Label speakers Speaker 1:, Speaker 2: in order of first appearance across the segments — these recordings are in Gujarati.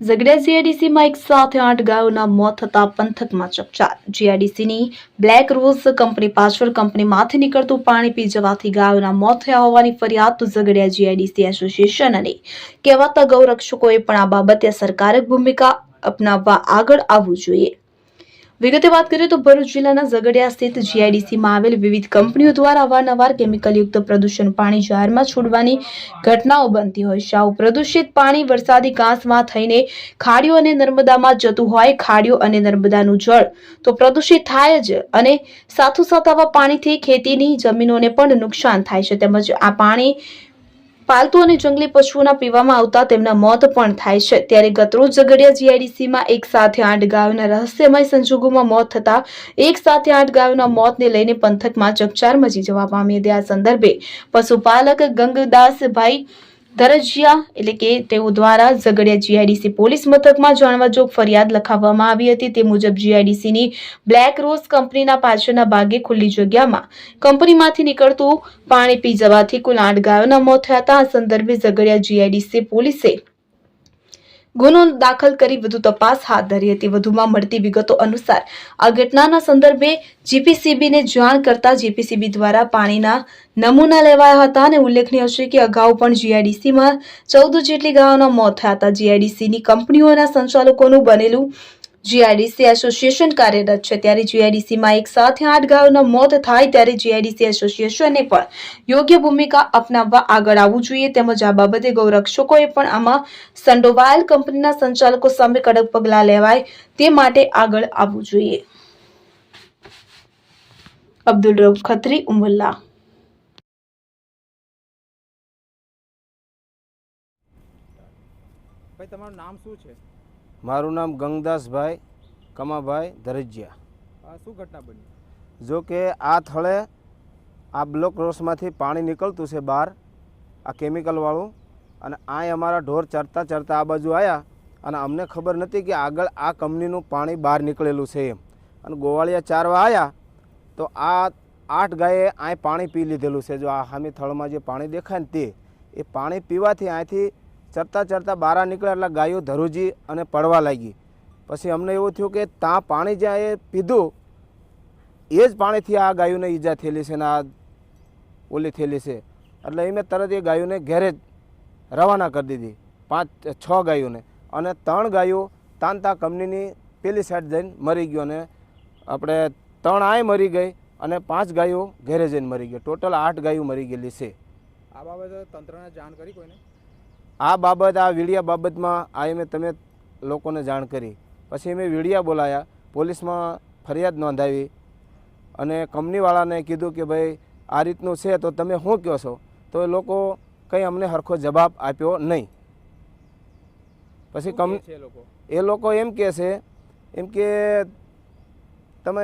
Speaker 1: ઝઘડિયા જીઆઈડીસીમાં એક સાથે આઠ ગાયોના મોત થતા પંથકમાં ચકચાર. જીઆઈડીસીની બ્લેક રોઝ કંપની પાછળ કંપનીમાંથી નીકળતું પાણી પી જવાથી ગાયોના મોત થયા હોવાની ફરિયાદ તો ઝઘડિયા જીઆઈડીસી એસોસિએશન અને કહેવાતા ગૌરક્ષકોએ પણ આ બાબતે સરકારક ભૂમિકા અપનાવવા આગળ આવવું જોઈએ. વિગતે વાત કરીએ તો ભરૂચ જિલ્લાના ઝઘડિયા સ્થિત જીઆઈડીસીમાં આવેલ વિવિધ કંપનીઓ દ્વારા અવારનવાર કેમિકલયુક્ત પ્રદૂષણ પાણી જાહેરમાં છોડવાની ઘટનાઓ બનતી હોય છે. આવું પ્રદૂષિત પાણી વરસાદી કાંસમાં થઈને ખાડીઓ અને નર્મદામાં જતું હોય, ખાડીઓ અને નર્મદાનું જળ તો પ્રદૂષિત થાય જ અને સાથોસાથ આવા પાણીથી ખેતીની જમીનોને પણ નુકસાન થાય છે. તેમજ આ પાણી પાલતુ અને જંગલી પશુઓના પીવામાં આવતા તેમના મોત પણ થાય છે. ત્યારે ગતરોજ ઝઘડિયા જીઆઈડીસીમાં એક સાથે આઠ ગાયોના રહસ્યમય સંજોગોમાં મોત થતા એક સાથે આઠ ગાયોના મોતને લઈને પંથકમાં ચકચાર મચી જવા પામી હતી આ સંદર્ભે પશુપાલક ગંગદાસભાઈ દરજિયા એટલે કે તેઓ દ્વારા ઝઘડિયા જીઆઈડીસી પોલીસ મથકમાં જાણવા જોગ ફરિયાદ લખાવવામાં આવી હતી. તે મુજબ જીઆઈડીસીની બ્લેક રોઝ કંપનીના પાછળના ભાગે ખુલ્લી જગ્યામાં કંપનીમાંથી નીકળતું પાણી પી જવાથી કુલ આઠ ગાયોના મોત થયા હતા. આ સંદર્ભે ઝઘડિયા જીઆઈડીસી પોલીસે ગુનો દાખલ કરી વધુ તપાસ હાથ ધરી હતી. વધુમાં મળતી વિગતો અનુસાર, આ ઘટનાના સંદર્ભે જીપીસીબીને જાણ કરતા જીપીસીબી દ્વારા પાણીના નમૂના લેવાયા હતા અને ઉલ્લેખનીય છે કે અગાઉ પણ જીઆઈડીસીમાં ચૌદ જેટલી ગાયોના મોત થયા હતા. જીઆઈડીસીની કંપનીઓના સંચાલકોનું બનેલું જીઆઈડીસી એસોસિએશન કાર્યરત છે. ત્યારે જીઆઈડીસીમાં એક સાથે આઠ ગાયોના મોત થાય ત્યારે જીઆઈડીસી એસોસિએશને પણ યોગ્ય ભૂમિકા અપનાવવા આગળ આવવું જોઈએ. તેમજ આ બાબતે ગૌરક્ષકોએ પણ આમાં સંડોવાયેલ કંપનીના સંચાલકો સામે કડક પગલાં લેવાય તે માટે આગળ આવવું જોઈએ. અબ્દુલ રઉફ ખત્રી, ઉમલ્લા.
Speaker 2: ભાઈ, તમારું નામ શું છે?
Speaker 3: મારું નામ ગંગદાસભાઈ કમાભાઈ ધરજિયા
Speaker 2: આ શું ઘટના બની?
Speaker 3: જો કે આ થળે આ બ્લોક રોસમાંથી પાણી નીકળતું છે બહાર આ કેમિકલવાળું અને આ અમારા ઢોર ચરતા ચરતા આ બાજુ આવ્યા અને અમને ખબર નથી કે આગળ આ કંપનીનું પાણી બહાર નીકળેલું છે એમ. અને ગોવાળિયા ચારવા આવ્યા તો આ આઠ ગાયે અહીં પાણી પી લીધેલું છે. જો આ હામી થળમાં જે પાણી દેખાય ને તે એ પાણી પીવાથી અહીંથી ચરતા ચરતા બહાર નીકળ્યા એટલે ગાયો ધરુજી અને પડવા લાગી. પછી અમને એવું થયું કે ત્યાં પાણી જ્યાં એ પીધું, એ જ પાણીથી આ ગાયોને ઈજા થયેલી છે ને આ ઓલી થયેલી છે. એટલે એ મેં તરત એ ગાયોને ઘેરે જ રવાના કરી દીધી, પાંચ, છ ગાયોને. અને ત્રણ ગાયો તાંતા કંપનીની પેલી સાઈડ જઈને મરી ગયો અને આપણે ત્રણ આય મરી ગઈ અને પાંચ ગાયો ઘેરે જઈને મરી ગઈ. ટોટલ આઠ ગાયો મરી ગયેલી છે.
Speaker 2: આ બાબતે તંત્રને જાણ કરી કોઈને?
Speaker 3: આ બાબત આ વીડિયા બાબતમાં આ મેં તમે લોકોને જાણ કરી. પછી મેં વીડિયા બોલાયા પોલીસમાં ફરિયાદ નોંધાવી અને કંપનીવાળાને કીધું કે ભાઈ આ રીતનું છે તો તમે શું કહો છો? તો એ લોકો કંઈ અમને સરખો જવાબ આપ્યો નહીં. પછી
Speaker 2: કંપની છે એ લોકો?
Speaker 3: એ લોકો એમ કહે છે એમ કે તમે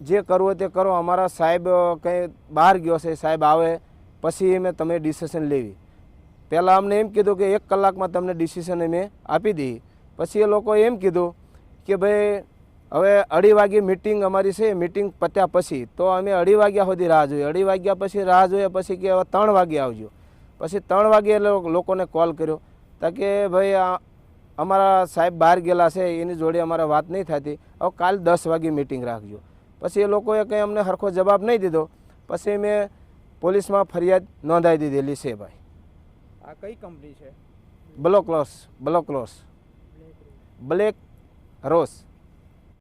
Speaker 3: જે કરવું તે કરો અમારા સાહેબ કંઈ બહાર ગયો છે સાહેબ આવે પછી અમે તમે ડિસિશન લેવી. પહેલાં અમને એમ કીધું કે એક કલાકમાં તમને ડિસિઝન અમે આપી દઈએ. પછી એ લોકોએ એમ કીધું કે ભાઈ, હવે અઢી વાગે મિટિંગ અમારી છે મિટિંગ પત્યા પછી. તો અમે અઢી વાગ્યા સુધી રાહ જોઈએ અઢી વાગ્યા પછી રાહ જોઈએ પછી કે હવે ત્રણ વાગે આવજો. પછી ત્રણ વાગે એ લોકો- લોકોને કોલ કર્યો. તા કે ભાઈ અમારા સાહેબ બહાર ગયેલા છે, એની જોડે અમારે વાત નહીં થતી. હવે કાલ દસ વાગે મિટિંગ રાખજો. પછી એ લોકોએ કંઈ અમને સરખો જવાબ નહીં દીધો. પછી મેં પોલીસમાં ફરિયાદ નોંધાવી દીધેલી છે ભાઈ.
Speaker 2: આ કઈ કંપની છે?
Speaker 3: Block loss block loss. Black rose